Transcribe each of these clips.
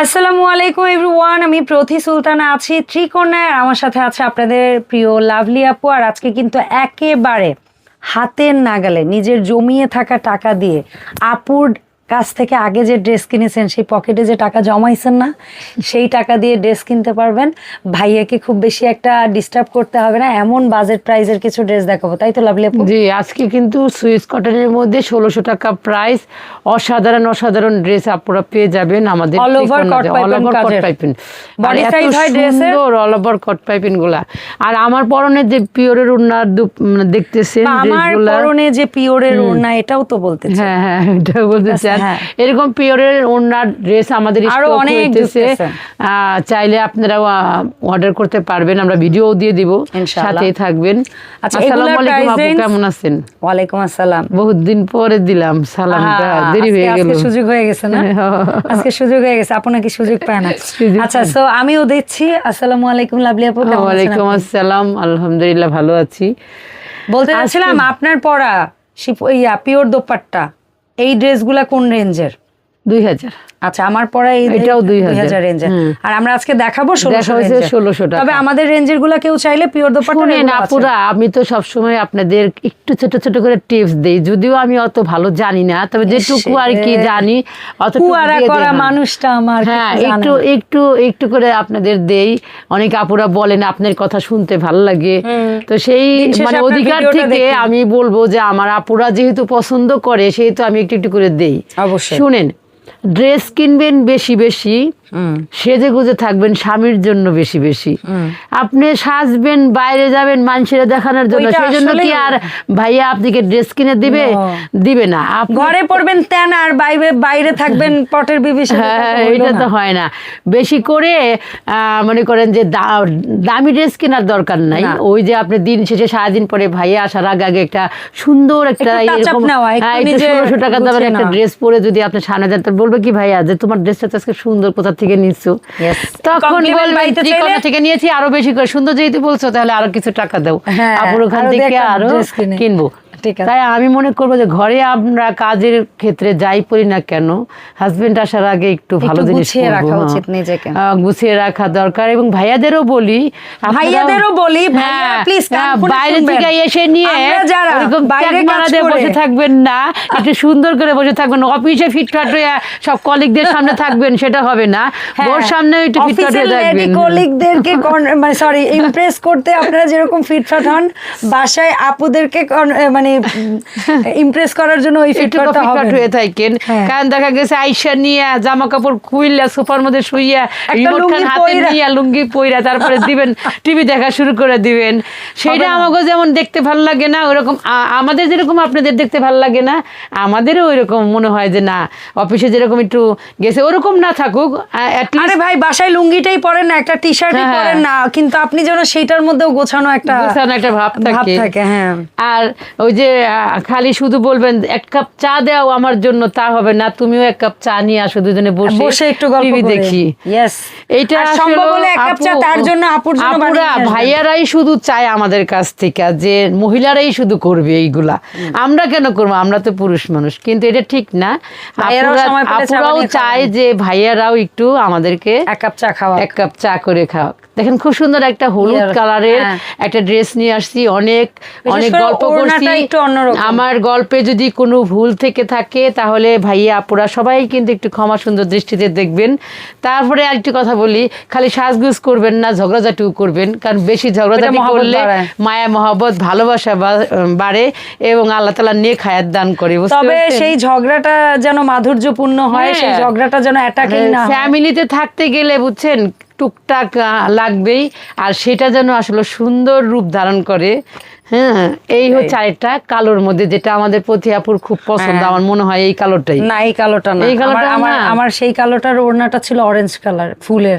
আসসালামু আলাইকুম এভরিওয়ান, আমি প্রতি সুলতানা আছি ত্রিকোণায় আর আমার সাথে আছে আপনাদের প্রিয় লাভলি আপু। আর আজকে কিন্তু একেবারে হাতের নাগালে নিজের জমিয়ে থাকা টাকা দিয়ে আপুর কাছ থেকে আগে যে ড্রেস কিনেছেন সেই পকেটে যে টাকা জমাইছেন না সেই টাকা দিয়ে ড্রেস কিনতে পারবেন। ভাইয়াকে খুব বেশি একটা ডিস্টার্ব করতে হবে না এমন বাজেট প্রাইজের কিছু ড্রেস দেখাবো। তাই তো লাভলি জি আজকে কিন্তু সুইস কটনের মধ্যে ষোলোশো টাকা প্রাইস অসাধারণ অসাধারণ ড্রেস আপনারা পেয়ে যাবেন আমাদের cut pipe and কাজের। Body size হয় এর? অল ওভার কট পাইপিনগুলা। আর আমার পরনে যে পিওরের উন্নার দেখতেছেন আমার পরনে যে পিওরের ওড়না এটাও তো বলতে হ্যাঁ হ্যাঁ এটা বলতে চান। এরকম পিওরের ওনার ড্রেস আমাদের আরও অনেক চাইলে আপনারা অর্ডার করতে পারবেন আমরা ভিডিও দিয়ে দিব। সাথেই থাকবেন। আচ্ছা, আসসালামু আলাইকুম আপু কেমন আছেন? ওয়ালাইকুম আসসালাম। বহুত দিন পরে দিলাম সালামটা। দেরি হয়ে গেল। আজকে সুযোগ হয়ে গেছে না? আজকে সুযোগ হয়ে গেছে আপু নাকি সুযোগ পায় না? আচ্ছা সো আমিও দিচ্ছি আসসালামু আলাইকুম লাভলি আপু আছেন ওয়ালাইকুম আসসালাম আলহামদুলিল্লাহ ভালো আছি। বলতে চাচ্ছিলাম আপনার পড়া শিপ- ইয়া পিওর দোপাট্টা এই ড্রেসগুলা কোন রেঞ্জের? দুই হাজার। আচ্ছা আমার পরা এই এটাও 2000 রেঞ্জের আর আমরা আজকে দেখাবো ষোলোশো দেখা হয়েছে 1600 টাকা। তবে আমাদের রেঞ্জেরগুলা কেউ চাইলে পিওর দোপাট্টা আপুরা আমি তো সবসময় আপনাদের একটু ছোট ছোট করে টিপস দেই। যদিও আমি অত ভালো জানি না তবে যেটুকু আর কি জানি করা মানুষটা আমার হ্যাঁ একটু একটু একটু করে আপনাদের দেই। অনেক আপুরা বলেন আপনার কথা শুনতে ভালো লাগে। তো সেই মানে অধিকার থেকে আমি বলব যে আমার আপুরা যেহেতু পছন্দ করে সেহেতু আমি একটু একটু করে দেই। অবশ্যই। শুনেন ড্রেস কিনবেন বেশি বেশি। সেজে গুজে থাকবেন স্বামীর জন্য বেশি বেশি। আপনি সাজবেন বাইরে যাবেন মানুষেরা দেখানোর জন্য। সেই জন্য কি আর ভাইয়া আপনাকে ড্রেস কিনে দিবে? দিবে না। ঘরে পড়বেন তেন আর বাইরে বাইরে থাকবেন পটের বিবি হ্যাঁ এটা তো হয় না। বেশি করে মনে করেন যে দামি ড্রেস কেনার দরকার নাই। ওই যে আপনি দিন শেষে সারাদিন পরে ভাইয়া আসার আগে আগে একটা সুন্দর একটা হ্যাঁ, ষোলোশো টাকা দামের একটা ড্রেস পরে যদি আপনি সামনে যান তো বলবে কি ভাইয়া যে তোমার ড্রেসটা তো আজকে সুন্দর কোথা থেকে নিচ্ছো Yes. তখন বলবেন "ত্রিকোণা থেকে নিয়েছি আরও বেশি করে সুন্দর যেহেতু বলছো তাহলে আরও কিছু টাকা দাও হ্যাঁ, আপুর ওখান আরও থেকে আরও কিনবো। তাই আমি মনে করব যে ঘরে আমরা কাজের ক্ষেত্রে যাই পড়ি না কেন হাজবেন্ড আসার আগে একটু ভালো জিনিস গুছিয়ে রাখা হ্যাঁ। উচিত নিজেকে। গুছিয়ে রাখা দরকার এবং ভাইয়াদেরও বলি ভাইয়াদেরও বলি, হ্যাঁ, হ্যাঁ, খুলে বাইরে থেকে এসে নিয়ে বাইরে বসে থাকবেন না একটু সুন্দর করে বসে থাকবেন অফিসে ফিটফাট হয়ে সব কলিগদের সামনে থাকবেন সেটা হবে না হ্যাঁ, ওর সামনে একটু ফিটফাট হয়ে থাকবেন কলিগদেরকে মানে সরি ইমপ্রেস করতে আপনারা যেরকম ফিটফাট হন বাসায় আপুদেরকে মানে ইমপ্রেস করার জন্য ওই ফিটফাট হয়ে থাকেন হ্যাঁ। কারণ দেখা গেছে আইসা নিয়ে জামা কাপড় খুইলা সোফার মধ্যে শুইয়া হাতে। নিয়ে লুঙ্গি পইরা তারপরে দিবেন টিভি দেখা শুরু করে দিবেন সেটা আমাকে যেমন দেখতে ভালো লাগে না ওরকম আমাদের যেরকম আপনাদের দেখতে ভালো লাগে না আমাদেরও ওইরকম মনে হয় যে না অফিসে যেরকম একটু গেছে ওরকম না থাকুক আরে ভাই বাসায় লুঙ্গিটাই পরেন না একটা টি শার্টই হ্যাঁ। পরেন না কিন্তু আপনি যেন সেইটার মধ্যেও গোছানো একটা গোছানো একটা ভাব থাকে হ্যাঁ আর ওই যে আহ, খালি শুধু বলবেন এক কাপ চা দাও আমার জন্য তা হবে না তুমিও এক কাপ চা নিয়ে আসো দুজনে বসে বসে একটু গল্প দেখি। আর আসলে সম্ভব হলে এক কাপ চা তার জন্য আপুর জন্য আপুরা ভাইয়ারাই শুধু চায় আমাদের কাছ থেকে যে মহিলারাই শুধু করবে এইগুলা। আমরা কেন করব? আমরা তো পুরুষ মানুষ কিন্তু এটা ঠিক না। আপুরা- আপুরাও চায় যে ভাইয়ারাও একটু আমাদেরকে এক কাপ চা খাওয়া এক কাপ চা করে খাও দেখেন খুব সুন্দর একটা হলুদ কালারের হ্যাঁ। একটা ড্রেস নিয়ে আসছি অনেক অনেক গল্প করছি। একটু অন্যরকম। আমার গল্পে যদি কোনো ভুল থেকে থাকে তাহলে ভাইয়া আপুরা সবাই কিন্তু একটু ক্ষমা সুন্দর দৃষ্টিতে দেখবেন। তারপরে আরেকটি কথা বলি খালি সাজগুজ করবেন না ঝগড়াঝাটিও করবেন। কারণ বেশি ঝগড়াঝাটি করলে মায়া মহব্বত ভালোবাসা বাড়ে এবং আল্লাহ তালা নেক হায়াত দান করে তবে সেই ঝগড়াটা যেন মাধুর্যপূর্ণ হয় হ্যাঁ। সেই ঝগড়াটা যেন অ্যাটাকিং না ফ্যামিলিতে থাকতে গেলে বুঝছেন? টুকটাক লাগবেই। আর সেটা যেন আসলে সুন্দর রূপ ধারণ করে। হ্যাঁ এই হচ্ছে আরেকটা কালোর মধ্যে যেটা আমাদের পথিয়াপুর খুব পছন্দ। হ্যাঁ। আমার মনে হয় এই কালোটাই না এই কালোটা না। এই কালোটা আমার- আমার সেই কালোটার ওড়নাটা ছিল অরেঞ্জ কালার ফুলের।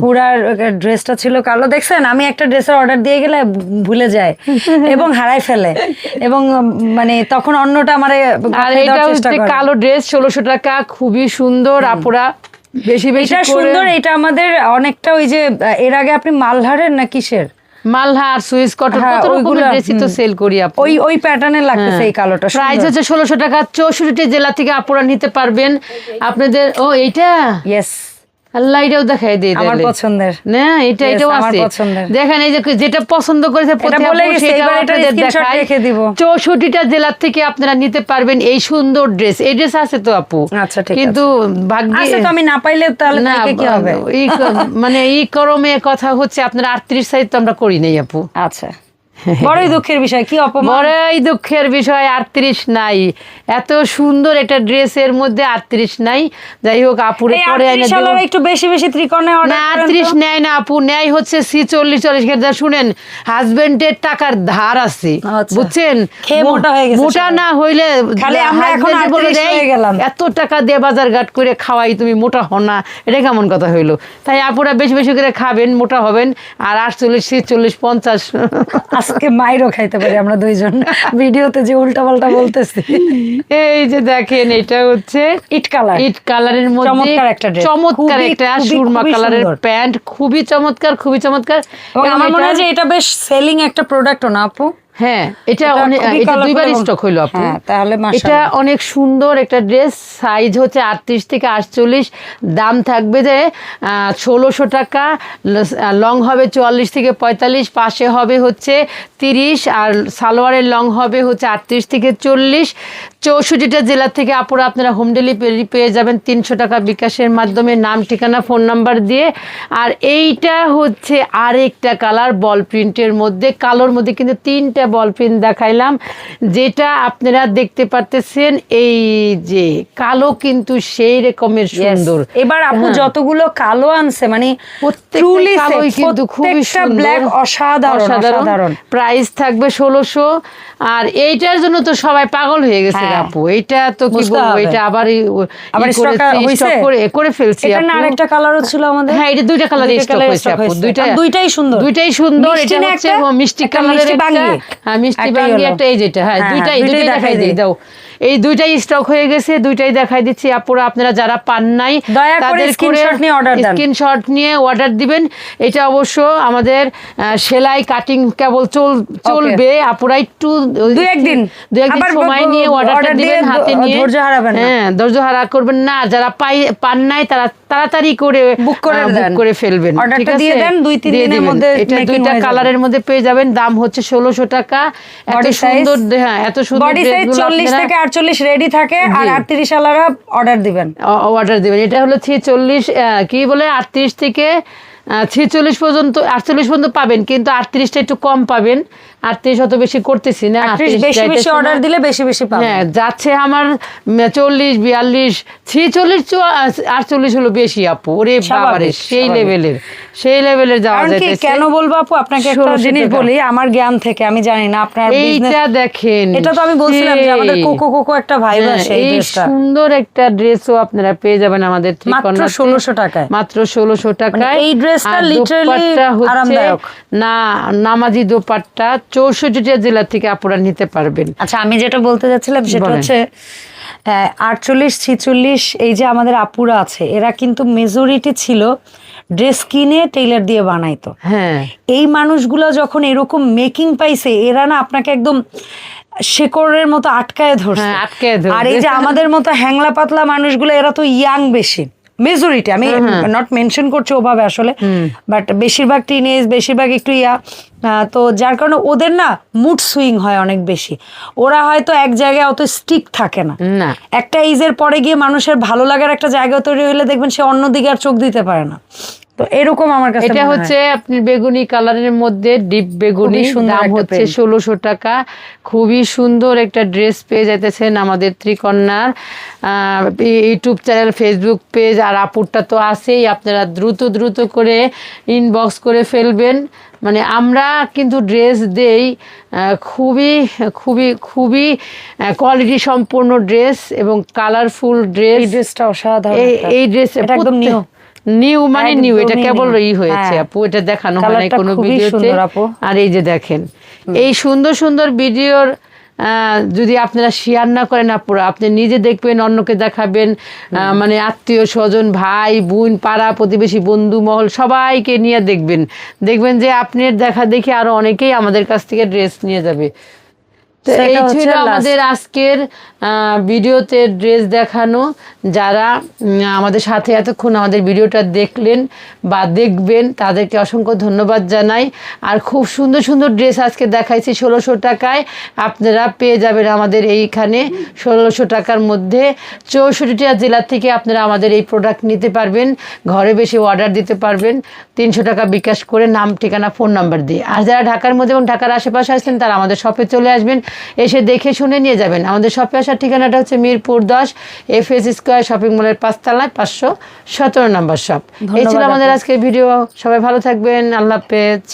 পুরার ড্রেসটা ছিল কালো। দেখছেন আমি একটা ড্রেসের অর্ডার দিয়ে গেলে ভুলে যায় এবং হারাই ফেলে। এবং মানে তখন অন্যটা আমার আর এটা হচ্ছে কালো ড্রেস ষোলোশো টাকা। খুবই সুন্দর আপুরা। বেশি বেশি এটা সুন্দর এটা আমাদের অনেকটা ওই যে এর আগে আপনি মালহারের না কিসের? মালহার সুইস কটন হ্যাঁ, কত রকমের ড্রেসই তো সেল করি আপু ওই ওই প্যাটার্নের লাগতেছে এই কালোটা প্রাইস হচ্ছে 1600 টাকা চৌষট্টি জেলা থেকে আপুরা নিতে পারবেন। আপনাদের ও এইটা? ইয়েস আল্লাহ এটাও দেখাই দিয়ে আমার পছন্দের। না এটা এটাও আছে। দেখেন এই যে যেটা পছন্দ করেছে। চৌষট্টিটা জেলার থেকে আপনারা নিতে পারবেন এই সুন্দর ড্রেস। এই ড্রেস আছে তো আপু? আচ্ছা, কিন্তু ভাগ্যে তো আমি না পাইলে তাহলে কি হবে? মানে এই করমে কথা হচ্ছে আপনার আটত্রিশ সাইজ তো আমরা করি নাই আপু। আচ্ছা। বড়ই দুঃখের বিষয় কি অপমান? বড়ই দুঃখের বিষয় আটত্রিশ নাই। এত সুন্দর একটা ড্রেসের মধ্যে আটত্রিশ নাই। যাই হোক আপুরে পরে একটু বেশি বেশি ত্রিকোণে না আটত্রিশ নেয় না আপু নেয় হচ্ছে সি চল্লিশ চল্লিশ খেতে শুনেন হাজবেন্ডের টাকার ধার আছে আচ্ছা। বুঝছেন? মোটা হয়ে গেছে মোটা না হইলে খালি আমরা এখন husband বলে 38 দেয়, গেলাম। এত টাকা দিয়ে বাজার ঘাট করে খাওয়াই তুমি মোটা হও না। এটা কেমন কথা হইল? তাই আপুরা বেশি বেশি করে খাবেন মোটা হবেন আর আটচল্লিশ ছিচল্লিশ পঞ্চাশ। আজকে মাইরও খাইতে পারি আমরা দুইজন। ভিডিওতে যে উল্টা পাল্টা বলতেছি। এই যে দেখেন এটা হচ্ছে ইট কালার ইট কালারের মধ্যে চমৎকার একটা ড্রেস চমৎকার একটা সুরমা কালারের প্যান্ট খুবই চমৎকার খুবই চমৎকার। আমার মনে হয় যে এটা বেশ সেলিং একটা প্রোডাক্টও না আপু? হ্যাঁ এটা এটা অনেক এটা দুইবার স্টক হইল আপু। হ্যাঁ, তাহলে এটা অনেক সুন্দর একটা ড্রেস সাইজ হচ্ছে আটত্রিশ থেকে আটচল্লিশ। দাম থাকবে যে ষোলোশো টাকা লং হবে চুয়াল্লিশ থেকে পঁয়তাল্লিশ পাশে হবে হচ্ছে তিরিশ আর সালোয়ারের লং হবে হচ্ছে আটত্রিশ থেকে চল্লিশ। চৌষট্টিটা জেলা থেকে আপুরা আপনারা হোম ডেলিভারি পেয়ে যাবেন তিনশো টাকা বিকাশের মাধ্যমে নাম ঠিকানা ফোন নাম্বার দিয়ে। আর এইটা হচ্ছে আরেকটা কালার বল প্রিন্টের মধ্যে কালোর মধ্যে কিন্তু তিনটা বল প্রিন্ট দেখাইলাম যেটা আপনারা দেখতে পারতেছেন এই যে কালো কিন্তু সেই রকমের সুন্দর এবার আপু হ্যাঁ। যতগুলো কালো আনছে মানে কিন্তু খুবই black অসাধারণ অসাধারণ প্রাইস থাকবে ষোলোশো আর এইটার জন্য তো সবাই পাগল হয়ে গেছে হ্যাঁ। আপু এটা তো কি বলব এটা আবার? করে ফেলছি এটা। আরেকটা কালারও ছিল আমাদের হ্যাঁ এটা দুইটা কালার স্টক হয়েছে আপু দুইটা দুইটাই সুন্দর। দুইটাই সুন্দর এটা হচ্ছে একটা? মিষ্টি একটা কালারের মিষ্টি বাঙ্গি। হ্যাঁ একটা বাঙ্গি। একটা এই যেটা হ্যাঁ হ্যাঁ, দুইটাই দুইটাই দেখাই দিই দিই। দাও এই দুইটাই স্টক হয়ে গেছে দুইটাই দেখাই দিচ্ছি আপুরা আপনারা যারা পান নাই করে screenshot নিয়ে দেন। স্ক্রিনশট নিয়ে অর্ডার দিবেন এটা অবশ্য আমাদের সেলাই কাটিং কেবল চল চলবে আপুরা একটু দুই একদিন। দু একদিন সময় নিয়ে অর্ডারটা দিবেন হাতে নিয়ে ধৈর্য হারাবেন হ্যাঁ ধৈর্য হারা করবেন না যারা পাই পান নাই তারা তাড়াতাড়ি করে Book করে দেন। করে ফেলবেন আছে? দিয়ে দেন, দুই তিন দিনের মধ্যে এটা দুইটা কালারের মধ্যে পেয়ে যাবেন দাম হচ্ছে ষোলোশো টাকা এত সুন্দর হ্যাঁ এত সুন্দর বডি সাইজ থেকে আটচল্লিশ রেডি থাকে আর জি। আটত্রিশ আলারা অর্ডার দিবেন। অর্ডার দিবেন। এটা হলো ছেচল্লিশ কি বলে আটত্রিশ থেকে ছেচল্লিশ পর্যন্ত আটচল্লিশ পর্যন্ত পাবেন কিন্তু আটত্রিশটা একটু কম পাবেন। আটত্রিশ অত বেশি করতেছি না 38 38 বেশি বেশি অর্ডার দিলে বেশি বেশি হ্যাঁ যাচ্ছে আমার চল্লিশ বিয়াল্লিশ ছেচল্লিশ আটচল্লিশ হলো বেশি আপু। ওরে বাবারে সেই লেভেলের সেই লেভেলের যাওয়া যাইতেছে। কেন বলব আপু? আপনাকে একটা জিনিস বলি আমার জ্ঞান থেকে আমি জানি না আপনার এইটা দেখেন এটা তো আমি বলছিলাম যে আমাদের কোকো কোকো একটা ভাইব হ্যাঁ, আছে এই সুন্দর একটা ড্রেসও আপনারা পেয়ে যাবেন আমাদের মাত্র। 1600 টাকায়। মাত্র ষোলোশো টাকায়। এই ড্রেসটা হচ্ছে আরামদায়ক। না নামাজি দোপাট্টা চৌষট্টিটা জেলা থেকে আপনারা নিতে পারবেন আচ্ছা আমি যেটা বলতে যাচ্ছিলাম সেটা। হচ্ছে আটচল্লিশ ছিচল্লিশ এই যে আমাদের আপুরা আছে এরা কিন্তু মেজরিটি ছিল ড্রেস কিনে টেইলার দিয়ে বানাইতো হ্যাঁ এই মানুষগুলো যখন এরকম মেকিং পাইছে এরা না আপনাকে একদম শেকড়ের মতো আটকায় ধরছে হ্যাঁ, আটকায় ধরছে। আর এই যে আমাদের মতো হ্যাংলা পাতলা মানুষগুলো এরা তো ইয়াং বেশি মেজরিটি আমি নট মেনশন করছি ওভাবে আসলে বাট বেশিরভাগ টিনেজ বেশিরভাগ একটু ইয়া তো যার কারণে ওদের না মুড সুইং হয় অনেক বেশি। ওরা হয়তো এক জায়গায় অত স্টিক থাকে না। একটা এইজের পরে গিয়ে মানুষের ভালো লাগার একটা জায়গা তৈরি হইলে দেখবেন সে অন্যদিকে আর চোখ দিতে পারে না। তো এরকম আমার কাছে এটা হচ্ছে আপনি বেগুনি কালারের মধ্যে ডিপ বেগুনি দাম হচ্ছে ষোলোশো টাকা। খুবই সুন্দর একটা ড্রেস পেয়ে যাইতেছেন আমাদের ত্রিকন্যার। ইউটিউব চ্যানেল ফেসবুক পেজ আর আপুরটা তো আছেই। আপনারা দ্রুত দ্রুত করে ইনবক্স করে ফেলবেন। মানে আমরা কিন্তু ড্রেস দেই খুবই খুবই খুবই কোয়ালিটি সম্পূর্ণ ড্রেস এবং কালারফুল ড্রেস। ড্রেসটা অসাধারণ এই। ড্রেস একদম নিউ নিউ মানে নিউ এটা কেবল ই হয়েছে হ্যাঁ। আপু এটা দেখানো হয় নাই কোনো ভিডিওতে আর এই যে দেখেন এই সুন্দর সুন্দর ভিডিওর যদি আপনারা শেয়ার না করেন আপুরা আপনি নিজে দেখবেন অন্যকে দেখাবেন আহ, মানে আত্মীয় স্বজন ভাই বোন পাড়া প্রতিবেশী বন্ধু মহল সবাইকে নিয়ে দেখবেন। দেখবেন যে আপনার দেখা দেখে আরও অনেকেই আমাদের কাছ থেকে ড্রেস নিয়ে যাবে। এই ছিল আমাদের আজকের ভিডিওতে ড্রেস দেখানো। যারা আমাদের সাথে এতক্ষণ আমাদের ভিডিওটা দেখলেন বা দেখবেন তাদেরকে অসংখ্য ধন্যবাদ জানাই। আর খুব সুন্দর সুন্দর ড্রেস আজকে দেখাইছি ষোলোশো টাকায়। আপনারা পেয়ে যাবেন আমাদের এইখানে ষোলোশো টাকার মধ্যে। চৌষট্টিটা জেলা থেকে আপনারা আমাদের এই প্রোডাক্ট নিতে পারবেন। ঘরে বেশি অর্ডার দিতে পারবেন। তিনশো টাকা বিকাশ করে নাম ঠিকানা ফোন নাম্বার দিয়ে। আর যারা ঢাকার মধ্যে এবং ঢাকার আশেপাশে আসছেন তারা আমাদের শপে চলে আসবেন। এসে দেখে শুনে নিয়ে যাবেন। আমাদের শপে আসার ঠিকানাটা হচ্ছে মিরপুর দশ এফ এস স্কোয়ার শপিং মলের পাঁচতলায় পাঁচশো সতেরো নম্বর শপ। এই ছিল আমাদের। আজকের ভিডিও। সবাই ভালো থাকবেন। আল্লাহ হাফেজ।